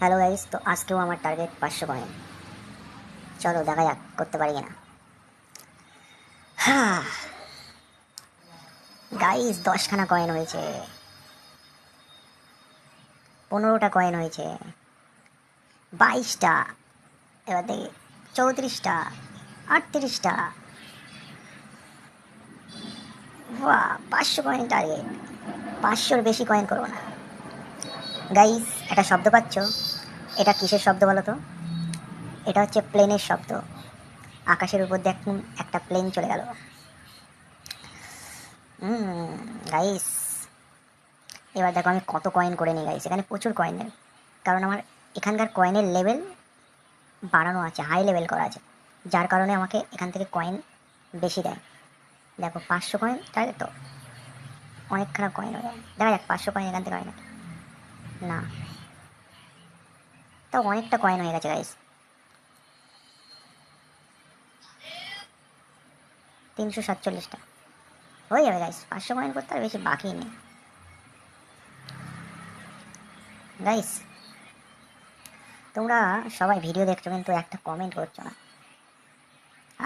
Hello guys তো আজকেও আমার টার্গেট পাঁচশো কয়েন চলো দেখা যাক, করতে পারি কিনা। হ্যাঁ। গাইস দশখানা কয়েন হয়েছে। পনেরোটা কয়েন হয়েছে। বাইশটা। এবার দেখি, চৌত্রিশটা, আটত্রিশটা। পাঁচশো কয়েন টার্গেট পাঁচশোর বেশি কয়েন করব না। গাইস একটা শব্দ পাচ্ছ? এটা কিসের শব্দ বলো তো? এটা হচ্ছে প্লেনের শব্দ। আকাশের উপর দেখুন একটা প্লেন চলে গেল। গাইস এবার দেখো আমি কত কয়েন করে নিই গাইস এখানে প্রচুর কয়েন নেই। কারণ আমার এখানকার কয়েনের লেভেল বাড়ানো আছে হাই লেভেল করা আছে। যার কারণে আমাকে এখান থেকে কয়েন বেশি দেয়। দেখো, পাঁচশো কয়েন তাই তো অনেকখানা কয়েন হয়ে যায়। দেখা যাক, পাঁচশো কয়েন এখান থেকে হয় না না। তো অনেকটা কয়েন হয়ে গেছে গাইস তিনশো সাতচল্লিশটা। হয়ে যাবে গাইস পাঁচশো কয়েন করতে আর বেশি বাকি নেই। গাইস তোমরা সবাই ভিডিও দেখছ, কিন্তু একটা কমেন্ট করছ না।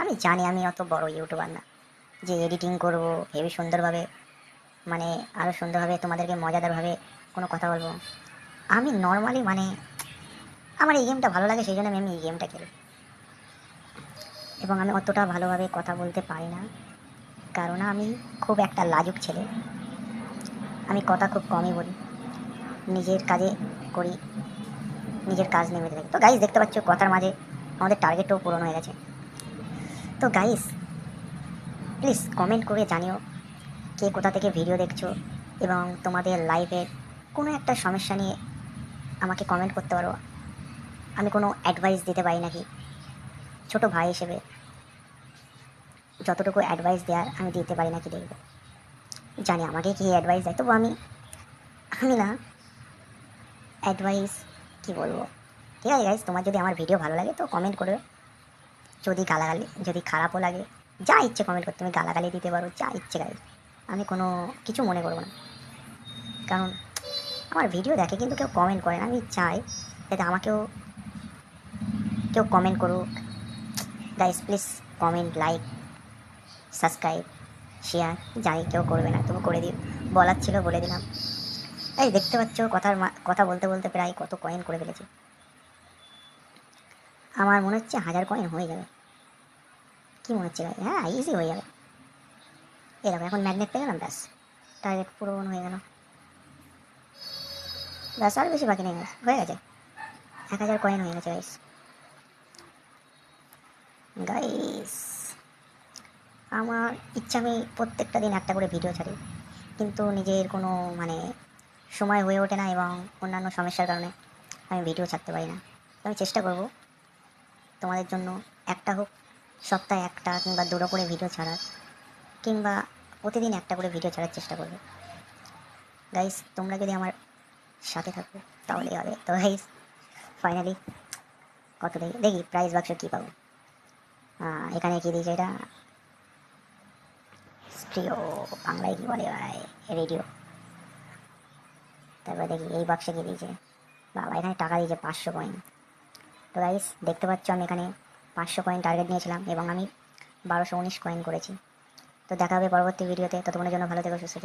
আমি জানি আমি অত বড় ইউটিউবার না, যে এডিটিং করব হেভি সুন্দরভাবে মানে আরও সুন্দরভাবে তোমাদেরকে মজাদারভাবে কোনো কথা বলব? আমি নর্মালি মানে আমার এই গেমটা ভালো লাগে, সেই জন্য আমি এই গেমটা খেলি। এবং আমি অতটা ভালোভাবে কথা বলতে পারি না। কারণ আমি খুব একটা লাজুক ছেলে। আমি কথা খুব কমই বলি। নিজের কাজে করি, নিজের কাজ নেমে থাকি। তো গাইস দেখতে পাচ্ছ কথার মাঝে আমাদের টার্গেটও পূরণ হয়ে গেছে। তো গাইস প্লিজ কমেন্ট করে জানিও কে কোথা থেকে ভিডিও দেখছ এবং তোমাদের লাইফের কোনো একটা সমস্যা নিয়ে আমাকে কমেন্ট করতে পারো? আমি কোনো অ্যাডভাইস দিতে পারি নাকি? ছোট ভাই হিসেবে যতটুকু অ্যাডভাইস দেওয়ার আমি দিতে পারি নাকি দেখব? জানি আমাকে কি অ্যাডভাইস দেয় তবু আমি আমি না অ্যাডভাইস কি বলব? ঠিক আছে গাইজ তোমার যদি আমার ভিডিও ভালো লাগে তো কমেন্ট করো যদি গালাগালি, যদি খারাপও লাগে, যা ইচ্ছে কমেন্ট করতে তুমি গালাগালি দিতে পারো, যা ইচ্ছে গাইজ আমি কোনো কিছু মনে করব না। কারণ আমার ভিডিও দেখে কিন্তু কেউ কমেন্ট করে না, আমি চাই যাতে আমাকেও কেউ কমেন্ট করুক। Guys please comment like subscribe share জানি কেউ করবে না, তবু করে দিও। বলার ছিল বলে দিলাম। এই দেখতে পাচ্ছ, কথার কথা বলতে বলতে প্রায় কত কয়েন করে ফেলেছি। আমার মনে হচ্ছে হাজার কয়েন হয়ে যাবে। কি মনে হচ্ছে হ্যাঁ ইজি হয়ে যাবে। এরকম এখন ম্যাগনেট পেয়ে গেলাম, ব্যাস। টার্গেট পূরণ হয়ে গেল। ব্যাস, আর বেশি বাকি নেই হয়ে গেছে। এক হাজার কয়েন হয়ে গেছে গাইস গাইস আমার ইচ্ছা, আমি প্রত্যেকটা দিন একটা করে ভিডিও ছাড়ি। কিন্তু নিজের কোনো মানে সময় হয়ে ওঠে না এবং অন্যান্য সমস্যার কারণে আমি ভিডিও ছাড়তে পারি না। আমি চেষ্টা করব তোমাদের জন্য একটা হোক, সপ্তাহে একটা কিংবা দুটো করে ভিডিও ছাড়ার, কিংবা প্রতিদিন একটা করে ভিডিও ছাড়ার চেষ্টা করবে। গাইস তোমরা যদি আমার সাথে থাকো তাহলেই হবে। তো গাইস ফাইনালি কত দেখি দেখি প্রাইস বাক্স কী পাবো। এখানে কি দিয়েছে এটা? প্রিয় বাংলায় কী বলে ভাই? রেডিও তারপর দেখি এই বাক্সে কী দিয়েছে? বাবা, এখানে টাকা দিয়েছে পাঁচশো কয়েন তো গাইস দেখতে পাচ্ছ আমি এখানে পাঁচশো কয়েন টার্গেট নিয়েছিলাম এবং আমি বারোশো উনিশ কয়েন করেছি। তো দেখা হবে পরবর্তী ভিডিওতে ততক্ষণের জন্য ভালো থেকো, সুস্থ